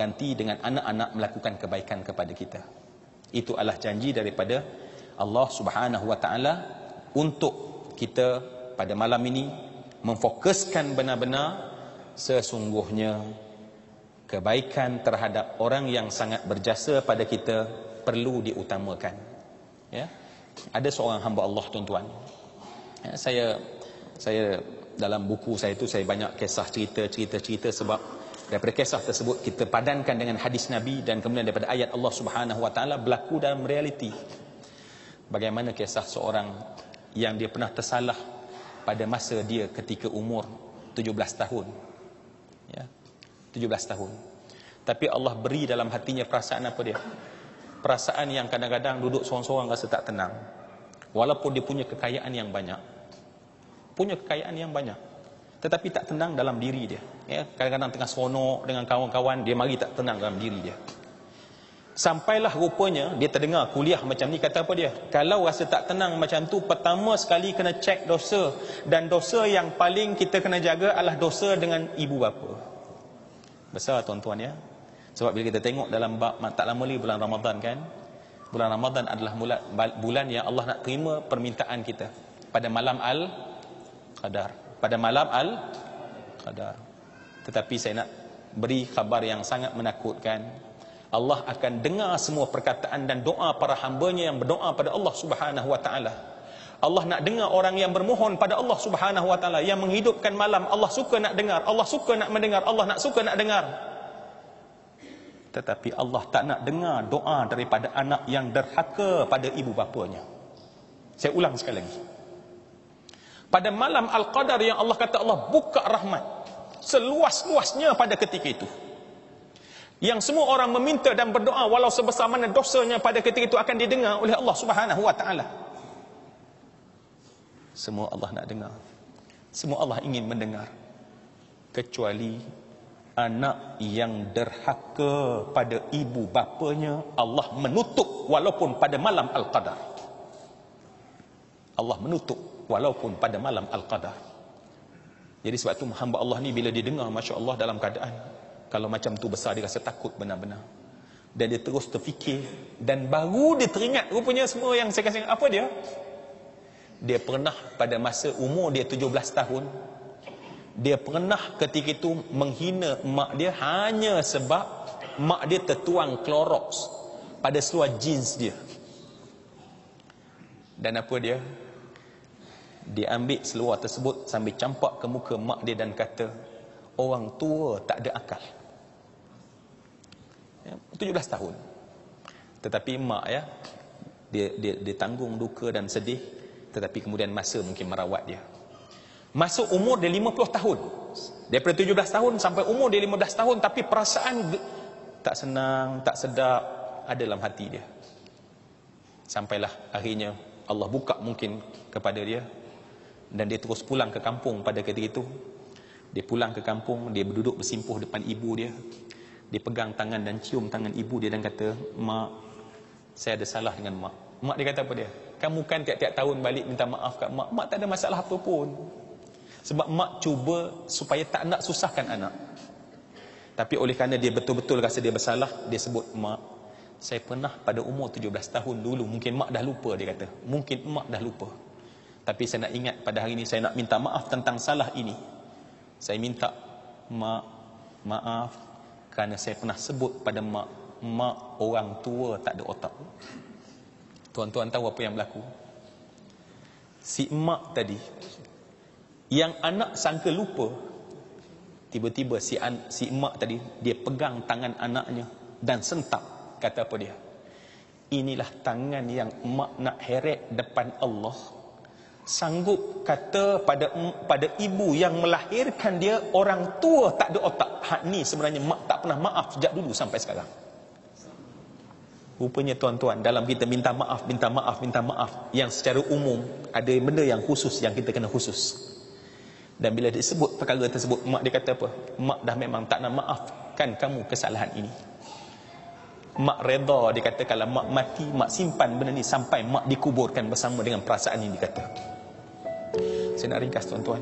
ganti dengan anak-anak melakukan kebaikan kepada kita. Itu adalah janji daripada Allah Subhanahu wa taala untuk kita pada malam ini memfokuskan benar-benar sesungguhnya kebaikan terhadap orang yang sangat berjasa pada kita perlu diutamakan. Ya. Ada seorang hamba Allah tuan-tuan. Ya, saya saya dalam buku saya itu saya banyak kisah cerita cerita cerita sebab daripada kisah tersebut kita padankan dengan hadis Nabi dan kemudian daripada ayat Allah Subhanahu wa taala berlaku dalam realiti. Bagaimana kisah seorang yang dia pernah tersalah pada masa dia ketika umur 17 tahun. Ya. 17 tahun. Tapi Allah beri dalam hatinya perasaan apa dia? Perasaan yang kadang-kadang duduk seorang-seorang rasa tak tenang. Walaupun dia punya kekayaan yang banyak punya kekayaan yang banyak tetapi tak tenang dalam diri dia. Ya kadang-kadang tengah seronok dengan kawan-kawan dia mari tak tenang dalam diri dia. Sampailah rupanya dia terdengar kuliah macam ni kata apa dia? Kalau rasa tak tenang macam tu pertama sekali kena cek dosa. Dan dosa yang paling kita kena jaga adalah dosa dengan ibu bapa. Besar tuan-tuan ya? Sebab bila kita tengok dalam bab tak lama lagi bulan Ramadan kan? Bulan Ramadan adalah bulan yang Allah nak terima permintaan kita pada malam al Qadar. Pada malam Al-Qadar. Tetapi saya nak beri khabar yang sangat menakutkan. Allah akan dengar semua perkataan dan doa para hambanya yang berdoa pada Allah Subhanahu Wa Taala. Allah nak dengar orang yang bermohon pada Allah Subhanahu Wa Taala yang menghidupkan malam. Allah suka nak dengar. Allah suka nak mendengar. Allah nak suka nak dengar. Tetapi Allah tak nak dengar doa daripada anak yang derhaka pada ibu bapanya. Saya ulang sekali lagi pada malam Al-Qadar yang Allah kata Allah buka rahmat. Seluas-luasnya pada ketika itu. Yang semua orang meminta dan berdoa walau sebesar mana dosanya pada ketika itu akan didengar oleh Allah Subhanahu wa taala. Semua Allah nak dengar. Semua Allah ingin mendengar. Kecuali anak yang derhaka pada ibu bapanya Allah menutup walaupun pada malam Al-Qadar Allah menutup walaupun pada malam Al-Qadar. Jadi sebab tu hamba Allah ni bila dia dengar Masya Allah dalam keadaan kalau macam tu besar dia rasa takut benar-benar. Dan dia terus terfikir dan baru dia teringat rupanya semua yang saya kasih apa dia? Dia pernah pada masa umur dia 17 tahun dia pernah ketika itu menghina mak dia hanya sebab mak dia tertuang Clorox pada seluar jeans dia. Dan apa dia? Dia ambil seluar tersebut sambil campak ke muka mak dia dan kata orang tua tak ada akal. Ya, 17 tahun. Tetapi mak ya dia, dia, dia tanggung duka dan sedih tetapi kemudian masa mungkin merawat dia. Masuk umur dia 50 tahun. Daripada 17 tahun sampai umur dia 15 tahun tapi perasaan tak senang tak sedap ada dalam hati dia. Sampailah akhirnya Allah buka mungkin kepada dia dan dia terus pulang ke kampung pada ketika itu. Dia pulang ke kampung dia berduduk bersimpuh depan ibu dia. Dia pegang tangan dan cium tangan ibu dia dan kata mak saya ada salah dengan mak. Mak dia kata apa dia? Kamu kan tiap-tiap tahun balik minta maaf kat mak. Mak tak ada masalah apa pun. Sebab mak cuba supaya tak nak susahkan anak. Tapi oleh kerana dia betul-betul rasa dia bersalah dia sebut mak saya pernah pada umur 17 tahun dulu mungkin mak dah lupa dia kata. Mungkin mak dah lupa tapi saya nak ingat pada hari ini saya nak minta maaf tentang salah ini. Saya minta ma maaf kerana saya pernah sebut pada mak mak orang tua tak ada otak. Tuan-tuan tahu apa yang berlaku? Si mak tadi yang anak sangka lupa tiba-tiba si an, si mak tadi dia pegang tangan anaknya dan sentak kata apa dia? Inilah tangan yang mak nak heret depan Allah sanggup kata pada pada ibu yang melahirkan dia orang tua tak ada otak. Hak ni sebenarnya mak tak pernah maaf sejak dulu sampai sekarang. Rupanya tuan-tuan dalam kita minta maaf minta maaf minta maaf yang secara umum ada benda yang khusus yang kita kena khusus. Dan bila disebut perkara tersebut mak dia kata apa? Mak dah memang tak nak maafkan kamu kesalahan ini. Mak reda dia kata kalau mak mati mak simpan benda ni sampai mak dikuburkan bersama dengan perasaan ini dia kata saya nak ringkas tuan-tuan.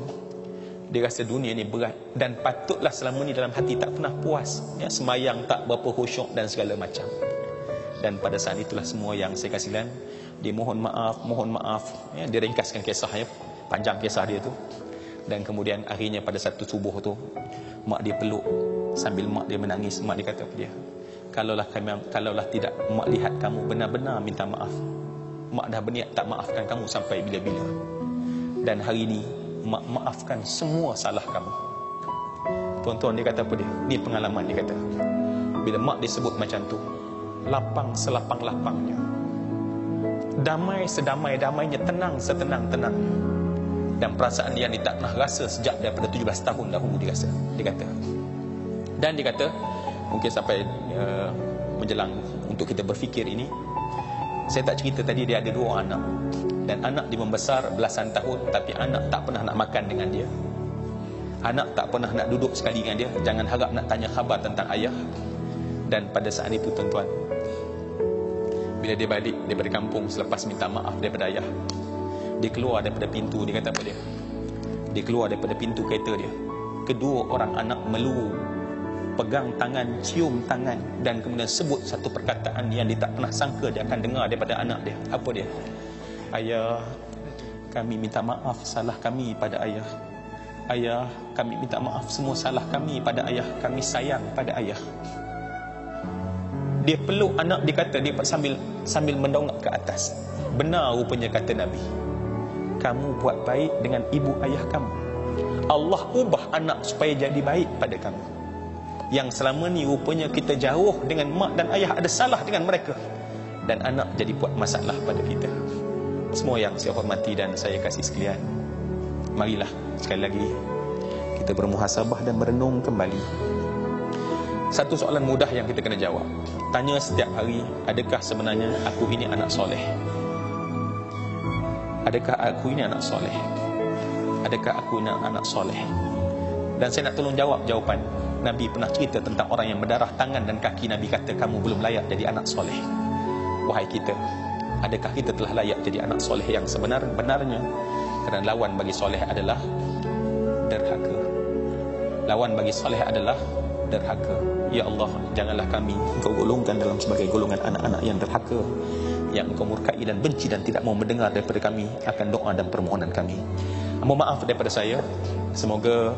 Dia rasa dunia ni berat. Dan patutlah selama ni dalam hati tak pernah puas. Ya semayang tak berapa khusyuk dan segala macam. Dan pada saat itulah semua yang saya kasihkan dia mohon maaf mohon maaf. Ya dia ringkaskan kisah ya. Panjang kisah dia tu. Dan kemudian akhirnya pada satu subuh tu mak dia peluk sambil mak dia menangis. Mak dia kata dia? Kalaulah kami kalaulah tidak mak lihat kamu benar-benar minta maaf. Mak dah berniat tak maafkan kamu sampai bila-bila dan hari ini mak maafkan semua salah kamu. Tuan-tuan dia kata apa dia? Ni pengalaman dia kata. Bila mak disebut macam tu, lapang selapang-lapangnya. Damai sedamai-damainya, tenang setenang-tenangnya. Dan perasaan dia ni tak pernah rasa sejak daripada 17 tahun dahulu dia rasa. Dia kata. Dan dia kata, mungkin sampai uh, menjelang untuk kita berfikir ini, saya tak cerita tadi dia ada dua anak dan anak dia membesar belasan tahun tapi anak tak pernah nak makan dengan dia. Anak tak pernah nak duduk sekali dengan dia. Jangan harap nak tanya khabar tentang ayah. Dan pada saat itu tuan-tuan bila dia balik daripada kampung selepas minta maaf daripada ayah dia keluar daripada pintu dia kata apa dia? Dia keluar daripada pintu kereta dia. Kedua orang anak meluru pegang tangan, cium tangan dan kemudian sebut satu perkataan yang dia tak pernah sangka dia akan dengar daripada anak dia. Apa dia? Ayah, kami minta maaf salah kami pada ayah. Ayah, kami minta maaf semua salah kami pada ayah. Kami sayang pada ayah. Dia peluk anak dia kata dia sambil sambil mendongak ke atas. Benar rupanya kata Nabi. Kamu buat baik dengan ibu ayah kamu. Allah ubah anak supaya jadi baik pada kamu. Yang selama ni rupanya kita jauh dengan mak dan ayah ada salah dengan mereka. Dan anak jadi buat masalah pada kita semua yang saya hormati dan saya kasih sekalian. Marilah sekali lagi kita bermuhasabah dan merenung kembali. Satu soalan mudah yang kita kena jawab. Tanya setiap hari adakah sebenarnya aku ini anak soleh? Adakah aku ini anak soleh? Adakah aku ini anak soleh? Dan saya nak tolong jawab jawapan. Nabi pernah cerita tentang orang yang berdarah tangan dan kaki. Nabi kata kamu belum layak jadi anak soleh. Wahai kita adakah kita telah layak jadi anak soleh yang sebenar benarnya? Kerana lawan bagi soleh adalah derhaka. Lawan bagi soleh adalah derhaka. Ya Allah janganlah kami engkau golongkan dalam sebagai golongan anak-anak yang derhaka yang engkau murkai dan benci dan tidak mau mendengar daripada kami akan doa dan permohonan kami. Mohon maaf daripada saya. Semoga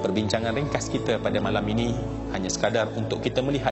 perbincangan ringkas kita pada malam ini hanya sekadar untuk kita melihat